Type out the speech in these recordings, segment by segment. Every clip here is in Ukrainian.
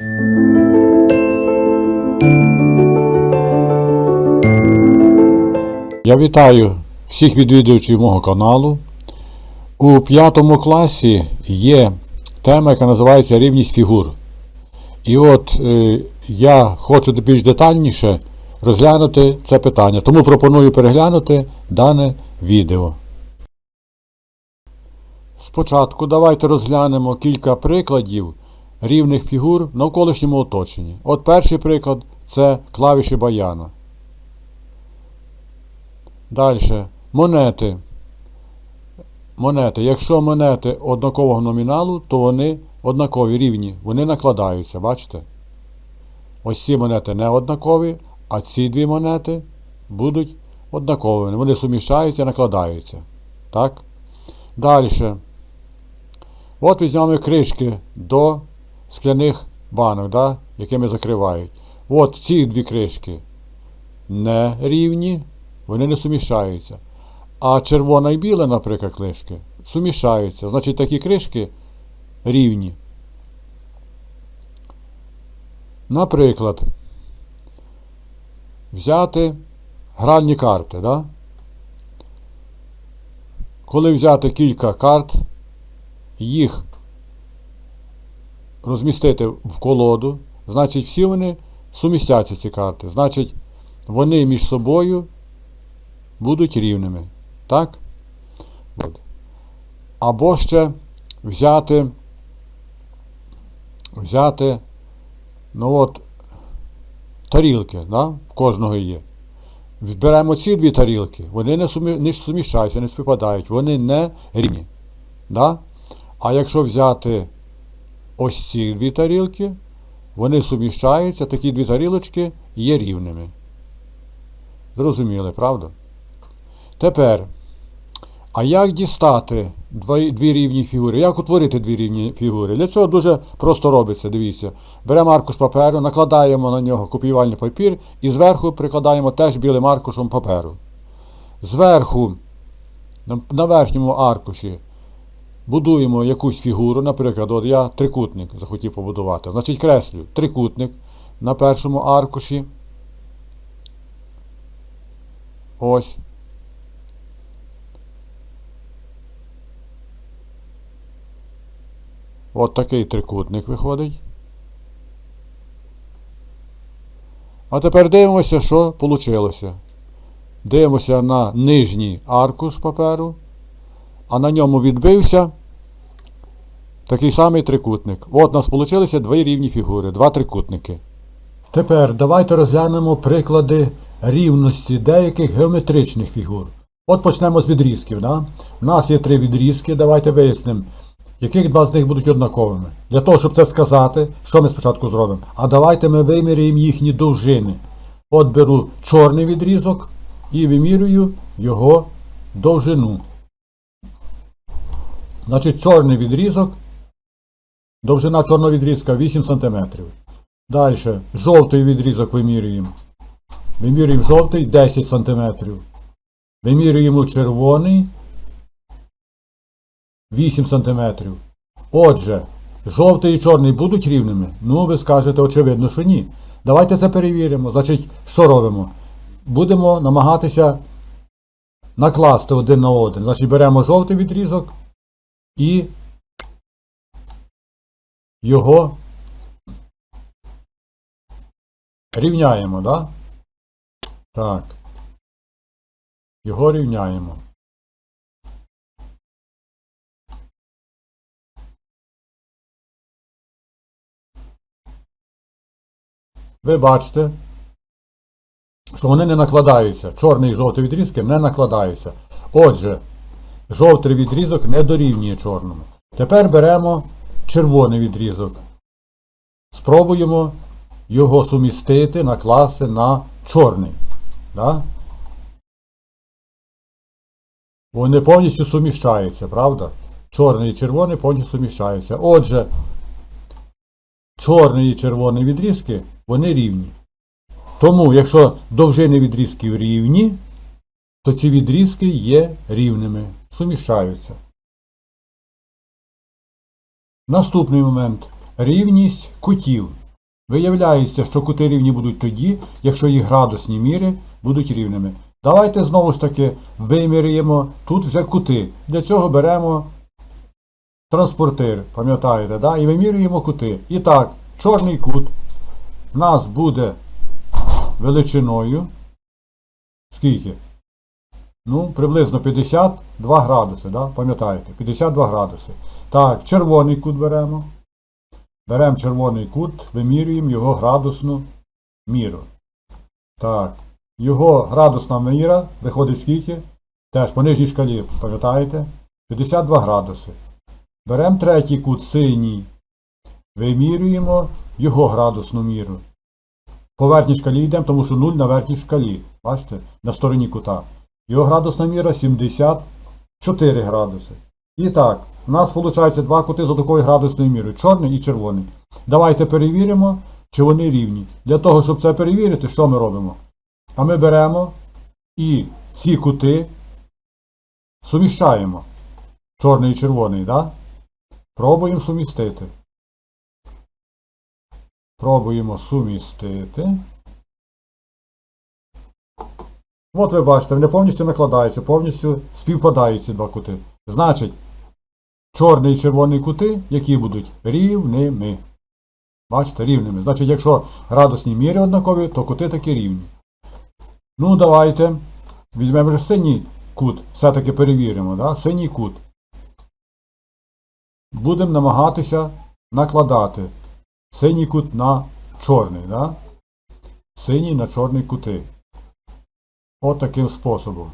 Я вітаю всіх відвідувачів мого каналу. У п'ятому класі є тема, яка називається рівність фігур. І от е, я хочу більш детальніше розглянути це питання, тому пропоную переглянути дане відео. Спочатку давайте розглянемо кілька прикладів рівних фігур в навколишньому оточенні. От перший приклад це клавіші баяна. Далі. Монети. Монети. Якщо монети однакового номіналу, то вони однакові рівні. Вони накладаються, бачите? Ось ці монети не однакові, а ці дві монети будуть однаковими. Вони суміщаються, накладаються. Так? Далі. От візьмемо кришки до скляних банок, да, якими закривають. От ці дві кришки не рівні, вони не суміщаються. А червона і біла, наприклад, кришки суміщаються. Значить, такі кришки рівні. Наприклад, взяти гральні карти. Да? Коли взяти кілька карт, їх розмістити в колоду, значить всі вони сумістяться ці карти. Значить, вони між собою будуть рівними. Так? Або ще взяти, взяти, ну от, тарілки, да? в кожного є. Беремо ці дві тарілки, вони не, сумі, не суміщаються, не співпадають, вони не рівні. Да? А якщо взяти ось ці дві тарілки, вони суміщаються, такі дві тарілочки є рівними. Зрозуміли, правда? Тепер, а як дістати дві, рівні фігури? Як утворити дві рівні фігури? Для цього дуже просто робиться, дивіться. Беремо аркуш паперу, накладаємо на нього копіювальний папір і зверху прикладаємо теж білим аркушем паперу. Зверху, на верхньому аркуші, будуємо якусь фігуру, наприклад, от я трикутник захотів побудувати. Значить, креслю трикутник на першому аркуші. Ось. От такий трикутник виходить. А тепер дивимося, що вийшло. Дивимося на нижній аркуш паперу, а на ньому відбився такий самий трикутник. От у нас вийшли дві рівні фігури, два трикутники. Тепер давайте розглянемо приклади рівності деяких геометричних фігур. От почнемо з відрізків. Да? У нас є три відрізки, давайте вияснимо, яких два з них будуть однаковими. Для того, щоб це сказати, що ми спочатку зробимо? А давайте ми виміряємо їхні довжини. От беру чорний відрізок і вимірюю його довжину. Значить, чорний відрізок, довжина чорного відрізка 8 см. Далі, жовтий відрізок вимірюємо. Вимірюємо жовтий 10 см. Вимірюємо червоний 8 см. Отже, жовтий і чорний будуть рівними? Ну, ви скажете, очевидно, що ні. Давайте це перевіримо. Значить, що робимо? Будемо намагатися накласти один на один. Значить, беремо жовтий відрізок і його рівняємо, да? Так. Його рівняємо. Ви бачите, що вони не накладаються. Чорний і жовтий відрізки не накладаються. Отже, жовтий відрізок не дорівнює чорному. Тепер беремо червоний відрізок. Спробуємо його сумістити, накласти на чорний. Да? Вони повністю суміщаються, правда? Чорний і червоний повністю суміщаються. Отже, чорний і червоний відрізки, вони рівні. Тому, якщо довжини відрізків рівні, то ці відрізки є рівними, суміщаються. Наступний момент рівність кутів. Виявляється, що кути рівні будуть тоді, якщо їх градусні міри будуть рівними. Давайте знову ж таки вимірюємо тут вже кути. Для цього беремо транспортир, пам'ятаєте, да? і вимірюємо кути. І так, чорний кут в нас буде величиною. Скільки? Ну, приблизно 52 градуси, да? пам'ятаєте? 52 градуси. Так, червоний кут беремо. Беремо червоний кут, вимірюємо його градусну міру. Так, його градусна міра виходить скільки? Теж по нижній шкалі, пам'ятаєте? 52 градуси. Беремо третій кут синій. Вимірюємо його градусну міру. По верхній шкалі йдемо, тому що 0 на верхній шкалі. Бачите? На стороні кута. Його градусна міра 74 градуси. І так, у нас виходить два кути з такою градусною мірою. Чорний і червоний. Давайте перевіримо, чи вони рівні. Для того, щоб це перевірити, що ми робимо? А ми беремо і ці кути суміщаємо. Чорний і червоний, да? Пробуємо сумістити. Пробуємо сумістити. От ви бачите, вони повністю накладаються, повністю співпадають ці два кути. Значить, чорний і червоний кути, які будуть рівними. Бачите, рівними. Значить, якщо градусні міри однакові, то кути такі рівні. Ну, давайте візьмемо вже синій кут. Все-таки перевіримо, да? синій кут. Будемо намагатися накладати синій кут на чорний. Да? Синій на чорний кути. От способом.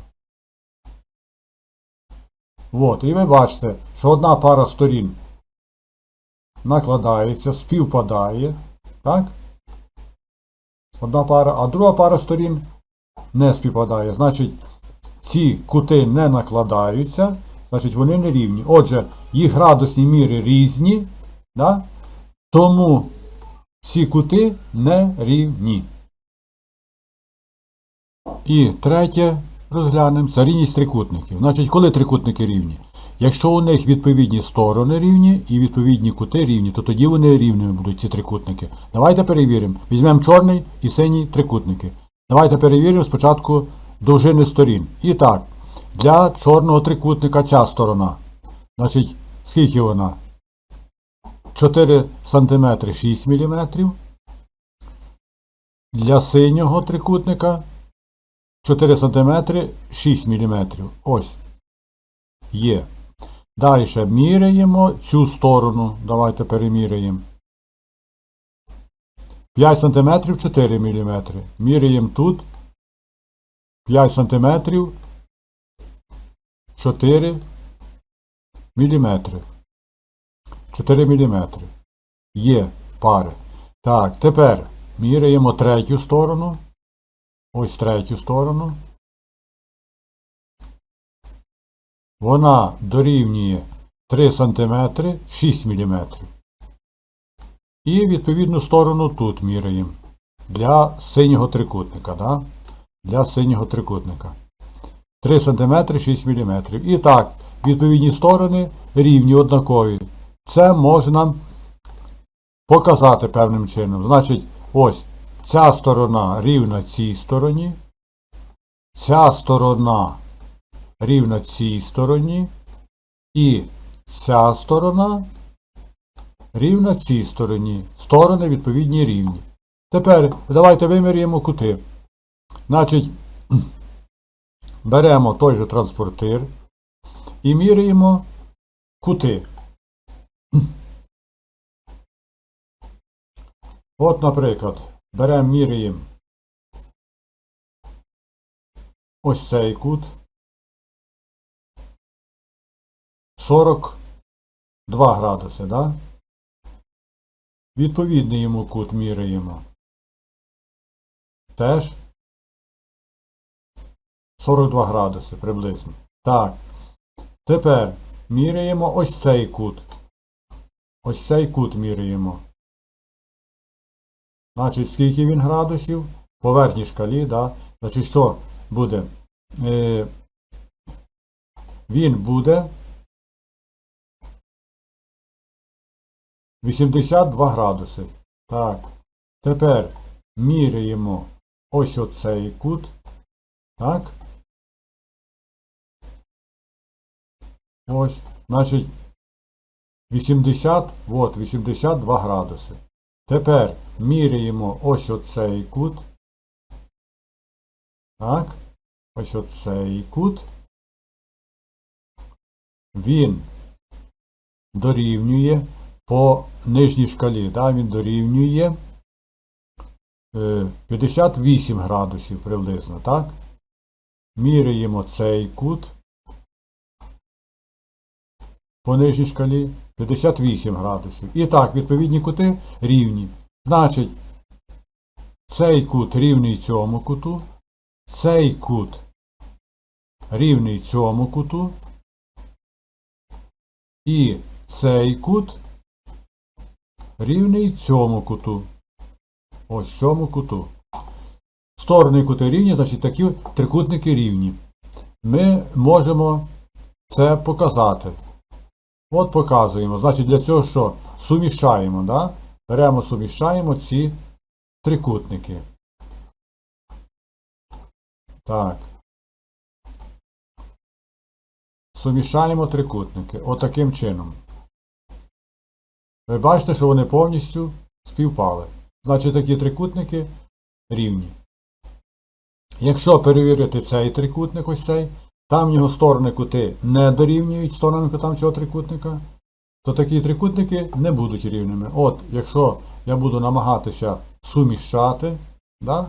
От, і ви бачите, що одна пара сторін накладається, співпадає. Так? Одна пара, а друга пара сторін не співпадає. Значить, ці кути не накладаються, значить вони не рівні. Отже, їх градусні міри різні, да? тому ці кути не рівні. І третє розглянемо це рівність трикутників. Значить, коли трикутники рівні? Якщо у них відповідні сторони рівні і відповідні кути рівні, то тоді вони рівними будуть ці трикутники. Давайте перевіримо. Візьмемо чорний і синій трикутники. Давайте перевіримо спочатку довжини сторін. І так, для чорного трикутника ця сторона. Значить, скільки вона? 4 см 6 мм. Для синього трикутника 4 см 6 мм. Ось. Є. Далі міряємо цю сторону. Давайте переміряємо. 5 см 4 мм. Міряємо тут. 5 см 4 мм. 4 мм. Є пари. Так, тепер міряємо третю сторону. Ось третю сторону. Вона дорівнює 3 см 6 мм. І відповідну сторону тут міряємо. Для синього трикутника. Да? Для синього трикутника. 3 см 6 мм. І так, відповідні сторони рівні однакові. Це можна показати певним чином. Значить, ось ця сторона рівна цій стороні. Ця сторона рівна цій стороні. І ця сторона рівна цій стороні. Сторони відповідні рівні. Тепер давайте виміряємо кути. Значить, беремо той же транспортир і міряємо кути. От, наприклад, беремо міряємо ось цей кут. 42 градуси, да? Відповідний йому кут міряємо. Теж 42 градуси приблизно. Так. Тепер міряємо ось цей кут. Ось цей кут міряємо. Значить, скільки він градусів? По верхній шкалі, да? Значить, що буде? Е, він буде 82 градуси. Так. Тепер міряємо ось оцей кут. Так. Ось, значить, 80, от, 82 градуси. Тепер міряємо ось оцей кут. Так. Ось оцей кут. Він дорівнює по нижній шкалі, да, він дорівнює е, 58 градусів приблизно, так? Міряємо цей кут по нижній шкалі 58 градусів. І так, відповідні кути рівні. Значить, цей кут рівний цьому куту, цей кут рівний цьому куту, і цей кут рівний цьому куту. Ось цьому куту. Сторони кути рівні, значить такі трикутники рівні. Ми можемо це показати. От показуємо. Значить, для цього що? Суміщаємо, да? Беремо, суміщаємо ці трикутники. Так. Суміщаємо трикутники. Отаким чином. Ви бачите, що вони повністю співпали. Значить, такі трикутники рівні. Якщо перевірити цей трикутник, ось цей, там в нього сторони кути не дорівнюють сторонам кутам цього трикутника, то такі трикутники не будуть рівними. От, якщо я буду намагатися суміщати, да,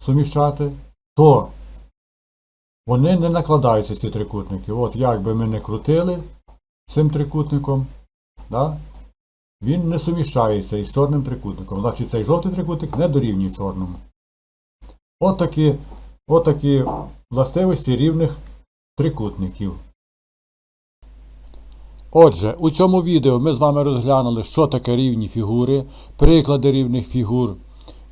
суміщати, то вони не накладаються, ці трикутники. От як би ми не крутили цим трикутником, да, він не суміщається із чорним трикутником. Значить, цей жовтий трикутник не дорівнює чорному. От такі, от такі властивості рівних трикутників. Отже, у цьому відео ми з вами розглянули, що таке рівні фігури, приклади рівних фігур,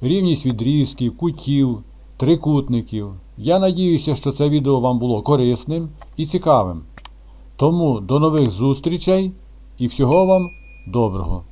рівність відрізків, кутів, трикутників. Я надіюся, що це відео вам було корисним і цікавим. Тому до нових зустрічей і всього вам доброго!